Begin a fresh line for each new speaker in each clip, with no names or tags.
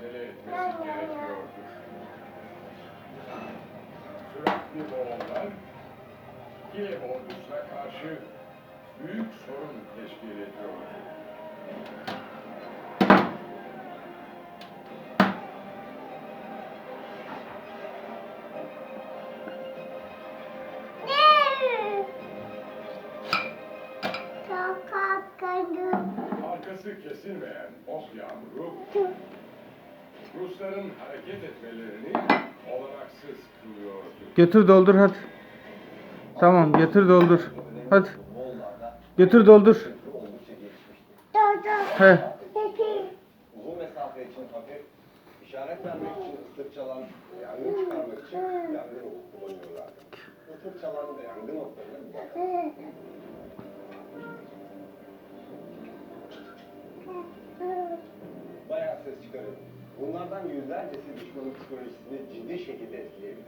mücadele etmesi gerekiyordu. Süratli boğumlar Kiev ordusuna karşı büyük sorun teşkil ediyordu. Arkası kesilmeyen ok yağmuru Rusların hareket etmelerini olanaksız kılıyordu.
Götür doldur hadi. Tamam götür doldur. Hadi. Götür doldur.
gelişmişti.
He.
Uzun mesafe için hafif, işaret vermek için ıslık çalan, yangın çıkarmak için yangın oku kullanıyorlardı. Islık çalan da yangın bakar. Bayağı ses çıkarıyor. Bunlardan yüzlercesi düşmanın psikolojisini ciddi şekilde etkileyebilir.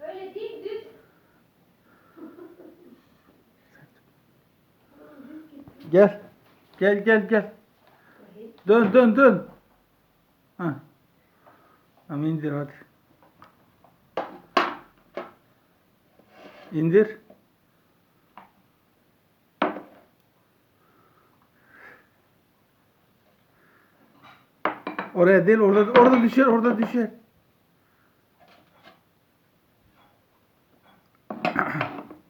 Öyle değil düz.
Gel. Gel gel gel. Dön dön dön. Ha. Tamam indir hadi. İndir. Oraya değil orada orada düşer orada düşer.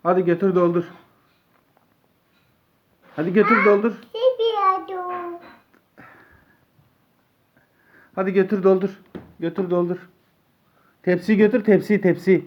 Hadi götür doldur. Hadi götür doldur. Hadi götür doldur. Götür doldur. Tepsi götür tepsi tepsi.